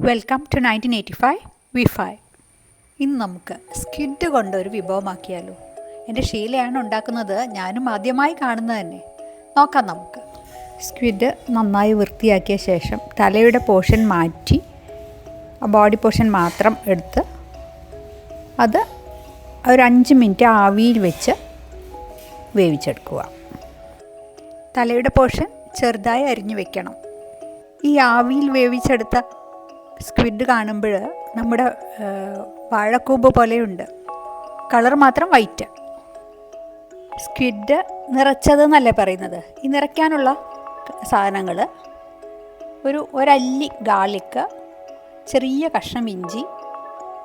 Welcome to nineteen eighty five V five ഇന്ന് നമുക്ക് skid കൊണ്ട് ഒരു വിഭവമാക്കിയാലോ? എന്റെ ശീലയാണ് ഉണ്ടാക്കുന്നത് ഞാനും ആദ്യമായി കാണുന്നത് തന്നെ. നോക്കാം നമുക്ക്. സ്ക്വിഡ് നന്നായി വൃത്തിയാക്കിയ ശേഷം തലയുടെ പോർഷൻ മാറ്റി ബോഡി പോർഷൻ മാത്രം എടുത്ത് അത് ഒരു അഞ്ച് മിനിറ്റ് ആവിയിൽ വെച്ച് വേവിച്ചെടുക്കുക. തലയുടെ പോർഷൻ ചെറുതായി അരിഞ്ഞു വെക്കണം. ഈ ആവിയിൽ വേവിച്ചെടുത്ത സ്ക്വിഡ് കാണുമ്പോൾ നമ്മുടെ വാഴക്കൂമ്പ് പോലെയുണ്ട്. കളർ മാത്രം വൈറ്റ്. സ്ക്വിഡ് നിറച്ചത് എന്നല്ലേ പറയുന്നത്? ഈ നിറയ്ക്കാനുള്ള സാധനങ്ങൾ. ഒരു ഒരല്ലി ഗാർലിക്ക് ചെറിയ കഷ്ണം ഇഞ്ചി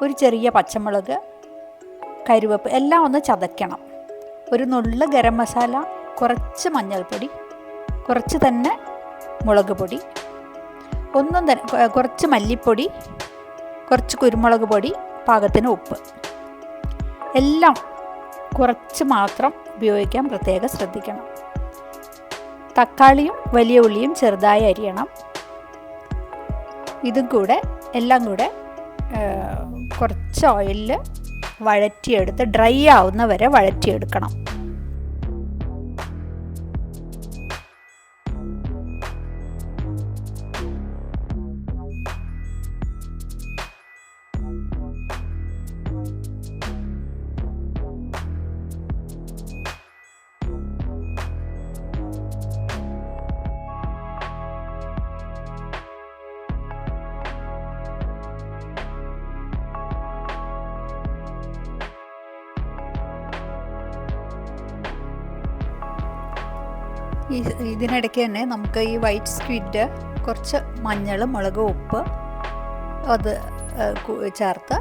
ഒരു ചെറിയ പച്ചമുളക് കരുവേപ്പ് എല്ലാം ഒന്ന് ചതയ്ക്കണം. ഒരു നുള്ള് ഗരം മസാല കുറച്ച് മഞ്ഞൾപ്പൊടി കുറച്ച് തന്നെ മുളക് പൊടി ഒന്നും തന്നെ കുറച്ച് മല്ലിപ്പൊടി കുറച്ച് കുരുമുളക് പൊടി പാകത്തിന് ഉപ്പ്. എല്ലാം കുറച്ച് മാത്രം ഉപയോഗിക്കാൻ പ്രത്യേകം ശ്രദ്ധിക്കണം. തക്കാളിയും വലിയ ഉള്ളിയും ചെറുതായി അരിയണം. ഇതും കൂടെ എല്ലാം കൂടെ കുറച്ച് ഓയിലിൽ വഴറ്റിയെടുത്ത് ഡ്രൈ ആവുന്ന വരെ വഴറ്റിയെടുക്കണം. ഈ ഇതിനിടയ്ക്ക് തന്നെ നമുക്ക് ഈ വൈറ്റ് സ്ക്വിഡ് കുറച്ച് മഞ്ഞൾ മുളക് ഉപ്പ് അത് ചേർത്ത്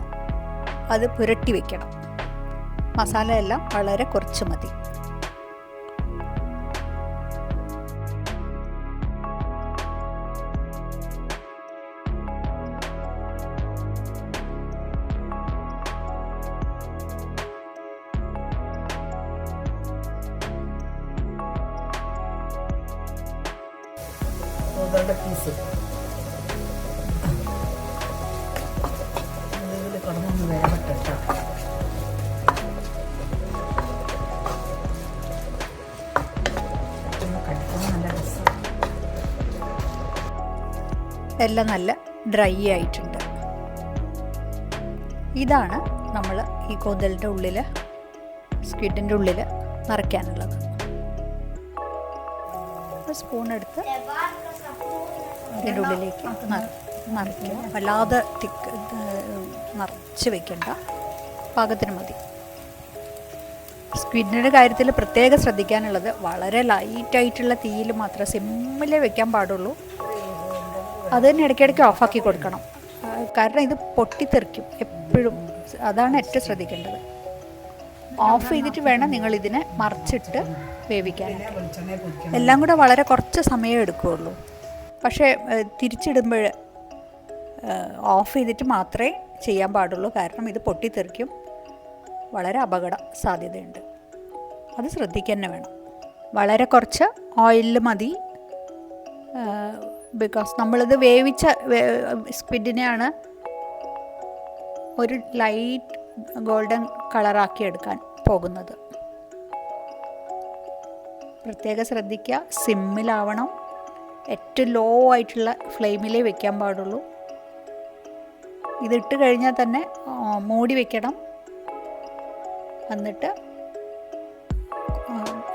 അത് പുരട്ടി വെക്കണം. മസാല എല്ലാം വളരെ കുറച്ച് മതി. കൂതളുടെ പീസ് ഇതിൽ കിടന്നൊന്ന് വേവട്ടെ എല്ലാം നല്ല ഡ്രൈ ആയിട്ടുണ്ട്. ഇതാണ് നമ്മൾ ഈ കൊതലിന്റെ ഉള്ളിൽ സ്ക്വിഡിന്റെ ഉള്ളിൽ നിറയ്ക്കാനുള്ളത്. സ്പൂൺ എടുത്ത് ഇതിന്റെ ഉള്ളിലേക്ക് നിറ- നിറയ്ക്കുക. വല്ലാതെ തിക്ക് നിറച്ച് വെക്കണ്ട. പാകത്തിന് മതി. സ്ക്വിഡിന്റെ കാര്യത്തിൽ പ്രത്യേകം ശ്രദ്ധിക്കാനുള്ളത് വളരെ ലൈറ്റായിട്ടുള്ള തീയിൽ മാത്രം സിമ്മിലേ വെക്കാൻ പാടുള്ളൂ. അത് തന്നെ ഇടയ്ക്കിടയ്ക്ക് ഓഫാക്കി കൊടുക്കണം. കാരണം ഇത് പൊട്ടിത്തെറിക്കും എപ്പോഴും. അതാണ് ഏറ്റവും ശ്രദ്ധിക്കേണ്ടത്. ഓഫ് ചെയ്തിട്ട് വേണം നിങ്ങൾ ഇതിനെ മറിച്ചിട്ട് വേവിക്കാൻ. എല്ലാം കൂടെ വളരെ കുറച്ച് സമയം എടുക്കുകയുള്ളൂ. പക്ഷേ തിരിച്ചിടുമ്പോൾ ഓഫ് ചെയ്തിട്ട് മാത്രമേ ചെയ്യാൻ പാടുള്ളൂ. കാരണം ഇത് പൊട്ടിത്തെറിക്കും. വളരെ അപകട സാധ്യതയുണ്ട്. അത് ശ്രദ്ധിക്കുക വേണം. വളരെ കുറച്ച് ഓയിലിൽ മതി. ബിക്കോസ് നമ്മളിത് വേവിച്ച സ്ക്വിഡിനെയാണ് ഒരു ലൈറ്റ് ഗോൾഡൻ കളറാക്കി എടുക്കാൻ പോകുന്നത്. പ്രത്യേകം ശ്രദ്ധിക്കുക. സിമ്മിലാവണം. ഏറ്റവും ലോ ആയിട്ടുള്ള ഫ്ലെയിമിലേ വെക്കാൻ പാടുള്ളൂ. ഇതിട്ട് കഴിഞ്ഞാൽ തന്നെ മൂടി വെക്കണം. എന്നിട്ട്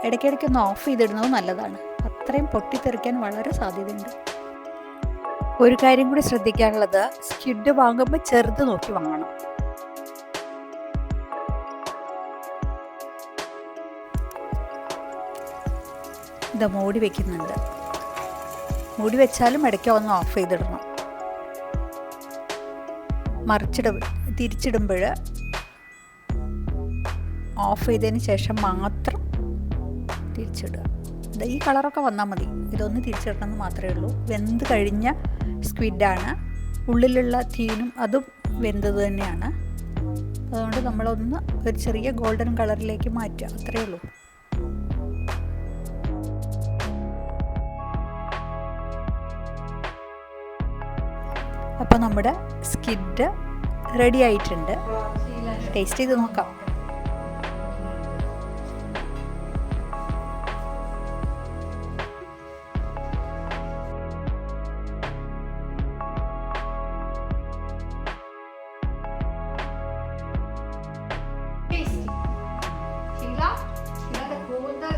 ഇടയ്ക്കിടയ്ക്ക് ഒന്ന് ഓഫ് ചെയ്തിടുന്നത് നല്ലതാണ്. അത്രയും പൊട്ടിത്തെറിക്കാൻ വളരെ സാധ്യതയുണ്ട്. ഒരു കാര്യം കൂടി ശ്രദ്ധിക്കാനുള്ളത് സ്കിഡ് വാങ്ങുമ്പോൾ ചെറുത് നോക്കി വാങ്ങണം. ഇത് മൂടി വെക്കുന്നുണ്ട്. മൂടി വെച്ചാലും ഇടയ്ക്ക് ഒന്ന് ഓഫ് ചെയ്തിടണം. മറിച്ചിട തിരിച്ചിടുമ്പോൾ ഓഫ് ചെയ്തതിന് ശേഷം മാത്രം തിരിച്ചിടുക. ഈ കളറൊക്കെ വന്നാൽ മതി. ഇതൊന്ന് തിരിച്ചിടണമെന്ന് മാത്രമേ ഉള്ളൂ. വെന്ത് കഴിഞ്ഞ സ്ക്വിഡാണ്. ഉള്ളിലുള്ള തീനും അതും വെന്തത് തന്നെയാണ്. അതുകൊണ്ട് നമ്മളൊന്ന് ഒരു ചെറിയ ഗോൾഡൻ കളറിലേക്ക് മാറ്റുക. അത്രയേ ഉള്ളൂ. അപ്പോൾ നമ്മുടെ സ്കിഡ് റെഡി ആയിട്ടുണ്ട്. ടേസ്റ്റ് ചെയ്ത് നോക്കാം. കൂന്തൽ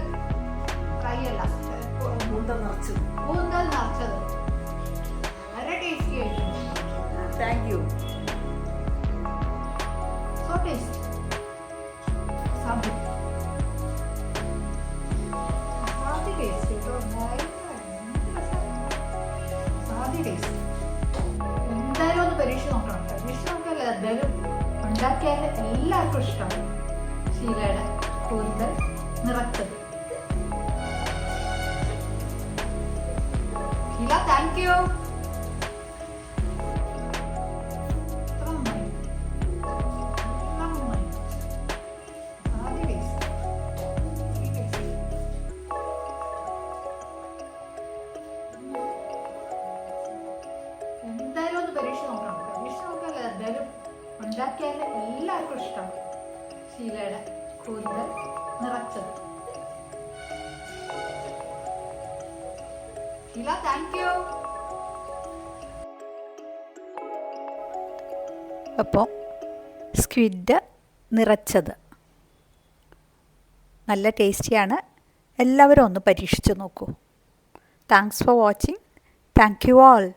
ഫ്രൈ അല്ല കൂന്തൽ നിറച്ച്. കൂന്തൽ നിറച്ചത്. ഉണ്ടാക്കിയാൽ എല്ലാവർക്കും ഇഷ്ടമാണ് ശീലയുടെ കൂന്തൽ നിറത്ത്. ശീല താങ്ക് യു ശീലയുടെ കൂന്തൽ നിറച്ചത്. ശീല താങ്ക് യു അപ്പോൾ സ്ക്വിഡ് നിറച്ചത്. നല്ല ടേസ്റ്റിയാണ്. എല്ലാവരും ഒന്ന് പരീക്ഷിച്ച് നോക്കൂ. Thanks for watching thank you all